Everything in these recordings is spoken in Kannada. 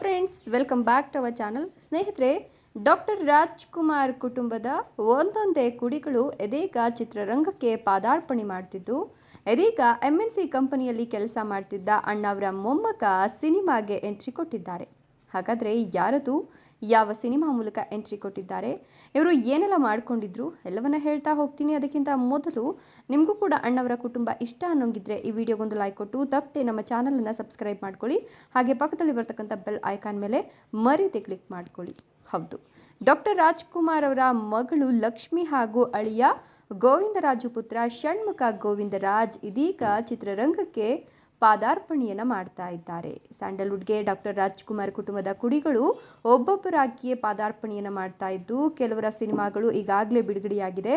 Friends welcome back to our channel ಸ್ನೇಹಿತರೆ ಡಾಕ್ಟರ್ ರಾಜ್ಕುಮಾರ್ ಕುಟುಂಬದ ಒಂದೊಂದೇ ಕುಡಿಗಳು ಎದೀಗ ಚಿತ್ರರಂಗಕ್ಕೆ ಪಾದಾರ್ಪಣೆ ಮಾಡ್ತಿದ್ದು. ಎದೀಗ ಎಂ ಎನ್ ಸಿ ಕಂಪನಿಯಲ್ಲಿ ಕೆಲಸ ಮಾಡ್ತಿದ್ದ ಅಣ್ಣವರ ಮೊಮ್ಮಗ ಸಿನಿಮಾಗೆ ಎಂಟ್ರಿ ಕೊಟ್ಟಿದ್ದಾರೆ. ಹಾಗಾದರೆ ಯಾರದು ಯಾವ ಸಿನಿಮಾ ಮೂಲಕ ಎಂಟ್ರಿ ಕೊಟ್ಟಿದ್ದಾರೆ? ಇವರು ಏನೆಲ್ಲ ಮಾಡ್ಕೊಂಡಿದ್ರು? ಎಲ್ಲವನ್ನ ಹೇಳ್ತಾ ಹೋಗ್ತೀನಿ. ಅದಕ್ಕಿಂತ ಮೊದಲು ನಿಮಗೂ ಕೂಡ ಅಣ್ಣವರ ಕುಟುಂಬ ಇಷ್ಟ ಅನ್ನೋಂಗಿದ್ರೆ ಈ ವಿಡಿಯೋಗೊಂದು ಲೈಕ್ ಕೊಟ್ಟು, ತಪ್ಪದೆ ನಮ್ಮ ಚಾನಲನ್ನು ಸಬ್ಸ್ಕ್ರೈಬ್ ಮಾಡ್ಕೊಳ್ಳಿ. ಹಾಗೆ ಪಕ್ಕದಲ್ಲಿ ಬರ್ತಕ್ಕಂಥ ಬೆಲ್ ಐಕಾನ್ ಮೇಲೆ ಮರೀದೆ ಕ್ಲಿಕ್ ಮಾಡ್ಕೊಳ್ಳಿ. ಹೌದು. ಡಾಕ್ಟರ್ ರಾಜ್ಕುಮಾರ್ ಅವರ ಮಗಳು ಲಕ್ಷ್ಮಿ ಹಾಗೂ ಅಳಿಯ ಗೋವಿಂದರಾಜು ಪುತ್ರ ಷಣ್ಮುಖ ಗೋವಿಂದರಾಜ್ ಇದೀಗ ಚಿತ್ರರಂಗಕ್ಕೆ ಪಾದಾರ್ಪಣೆಯನ್ನು ಮಾಡ್ತಾ ಇದ್ದಾರೆ. ಸ್ಯಾಂಡಲ್ವುಡ್ಗೆ ಡಾಕ್ಟರ್ ರಾಜ್ಕುಮಾರ್ ಕುಟುಂಬದ ಕುಡಿಗಳು ಒಬ್ಬೊಬ್ಬರಾಗಿಯೇ ಪಾದಾರ್ಪಣೆಯನ್ನು ಮಾಡ್ತಾ ಇದ್ದು, ಕೆಲವರ ಸಿನಿಮಾಗಳು ಈಗಾಗಲೇ ಬಿಡುಗಡೆಯಾಗಿದೆ.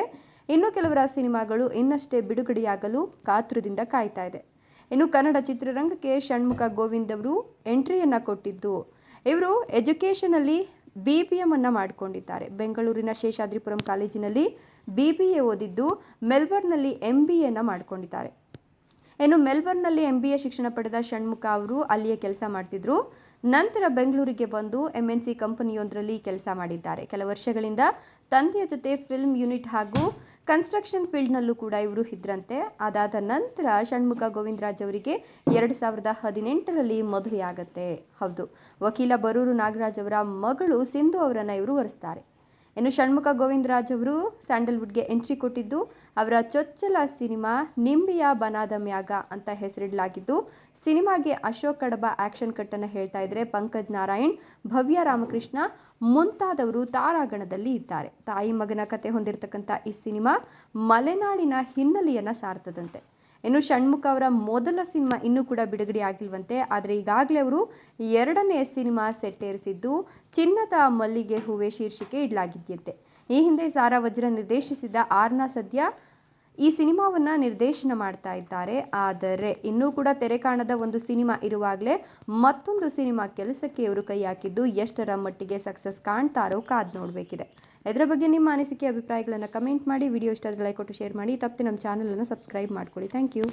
ಇನ್ನು ಕೆಲವರ ಸಿನಿಮಾಗಳು ಇನ್ನಷ್ಟೇ ಬಿಡುಗಡೆಯಾಗಲು ಕಾತುರದಿಂದ ಕಾಯ್ತಾ ಇದೆ. ಇನ್ನು ಕನ್ನಡ ಚಿತ್ರರಂಗಕ್ಕೆ ಷಣ್ಮುಖ ಗೋವಿಂದ್ ಅವರು ಎಂಟ್ರಿಯನ್ನು ಕೊಟ್ಟಿದ್ದು. ಇವರು ಎಜುಕೇಷನಲ್ಲಿ ಬಿ ಬಿ ಎಮ್ಮನ್ನು ಮಾಡಿಕೊಂಡಿದ್ದಾರೆ. ಬೆಂಗಳೂರಿನ ಶೇಷಾದ್ರಿಪುರಂ ಕಾಲೇಜಿನಲ್ಲಿ ಬಿ ಬಿ ಎ ಓದಿದ್ದು ಮೆಲ್ಬರ್ನಲ್ಲಿ ಎಂ ಬಿ ಎನ ಮಾಡಿಕೊಂಡಿದ್ದಾರೆ. ಇನ್ನು ಮೆಲ್ಬರ್ನ್ನಲ್ಲಿ ಎಂ ಬಿ ಎ ಶಿಕ್ಷಣ ಪಡೆದ ಷಣ್ಮುಖ ಅವರು ಅಲ್ಲಿಯೇ ಕೆಲಸ ಮಾಡ್ತಿದ್ರು. ನಂತರ ಬೆಂಗಳೂರಿಗೆ ಬಂದು ಎಂ ಎನ್ ಸಿ ಕಂಪನಿಯೊಂದರಲ್ಲಿ ಕೆಲಸ ಮಾಡಿದ್ದಾರೆ. ಕೆಲ ವರ್ಷಗಳಿಂದ ತಂದೆಯ ಜೊತೆ ಫಿಲ್ಮ್ ಯೂನಿಟ್ ಹಾಗೂ ಕನ್ಸ್ಟ್ರಕ್ಷನ್ ಫೀಲ್ಡ್ನಲ್ಲೂ ಕೂಡ ಇವರು ಇದ್ರಂತೆ. ಅದಾದ ನಂತರ ಷಣ್ಮುಖ ಗೋವಿಂದರಾಜ್ ಅವರಿಗೆ ಎರಡು ಸಾವಿರದ ಹದಿನೆಂಟರಲ್ಲಿ ಮದುವೆಯಾಗತ್ತೆ. ಹೌದು, ವಕೀಲ ಬರೂರು ನಾಗರಾಜ್ ಅವರ ಮಗಳು ಸಿಂಧು ಅವರನ್ನು ಇವರು ವರಿಸ್ತಾರೆ. ಇನ್ನು ಷಣ್ಮುಖ ಗೋವಿಂದರಾಜ್ ಅವರು ಸ್ಯಾಂಡಲ್ವುಡ್ಗೆ ಎಂಟ್ರಿ ಕೊಟ್ಟಿದ್ದು, ಅವರ ಚೊಚ್ಚಲ ಸಿನಿಮಾ ನಿಂಬಿಯ ಬನಾದ ಮ್ಯಾಗ ಅಂತ ಹೆಸರಿಡಲಾಗಿದ್ದು, ಸಿನಿಮಾಗೆ ಅಶೋಕ್ ಕಡಬ ಆಕ್ಷನ್ ಕಟ್ಟನ್ನು ಹೇಳ್ತಾ ಇದ್ರೆ ಪಂಕಜ್ ನಾರಾಯಣ್, ಭವ್ಯ ರಾಮಕೃಷ್ಣ ಮುಂತಾದವರು ತಾರಾಗಣದಲ್ಲಿ ಇದ್ದಾರೆ. ತಾಯಿ ಮಗನ ಕತೆ ಹೊಂದಿರತಕ್ಕಂಥ ಈ ಸಿನಿಮಾ ಮಲೆನಾಡಿನ ಹಿನ್ನೆಲೆಯನ್ನು ಸಾರ್ತದಂತೆ. ಇನ್ನು ಷಣ್ಮುಖ ಅವರ ಮೊದಲ ಸಿನಿಮಾ ಇನ್ನೂ ಕೂಡ ಬಿಡುಗಡೆ ಆಗಿಲ್ವಂತೆ, ಆದರೆ ಈಗಾಗಲೇ ಅವರು ಎರಡನೇ ಸಿನಿಮಾ ಸೆಟ್ಟೇರಿಸಿದ್ದು ಚಿನ್ನದ ಮಲ್ಲಿಗೆ ಹೂವೆ ಶೀರ್ಷಿಕೆ ಇಡಲಾಗಿದೆಯಂತೆ. ಈ ಹಿಂದೆ ಸಾರಾ ವಜ್ರ ನಿರ್ದೇಶಿಸಿದ ಆರ್ನ ಸದ್ಯ ಈ ಸಿನಿಮಾವನ್ನ ನಿರ್ದೇಶನ ಮಾಡ್ತಾ ಇದ್ದಾರೆ. ಆದರೆ ಇನ್ನೂ ಕೂಡ ತೆರೆ ಕಾಣದ ಒಂದು ಸಿನಿಮಾ ಇರುವಾಗಲೇ ಮತ್ತೊಂದು ಸಿನಿಮಾ ಕೆಲಸಕ್ಕೆ ಇವರು ಕೈ ಹಾಕಿದ್ದು ಎಷ್ಟರ ಮಟ್ಟಿಗೆ ಸಕ್ಸಸ್ ಕಾಣ್ತಾರೋ ಕಾದ್ ನೋಡಬೇಕಿದೆ. ಇದರ ಬಗ್ಗೆ ನಿಮ್ಮ ಅನಿಸಿಕೆ, ಅಭಿಪ್ರಾಯಗಳನ್ನು ಕಮೆಂಟ್ ಮಾಡಿ ವಿಡಿಯೋ ಇಷ್ಟ ಲೈಕ್ ಕೊಟ್ಟು ಶೇರ್ ಮಾಡಿ. ತಪ್ಪದೆ ನಮ್ಮ ಚಾನಲನ್ನು ಸಬ್ಸ್ಕ್ರೈಬ್ ಮಾಡ್ಕೊಳ್ಳಿ. Thank you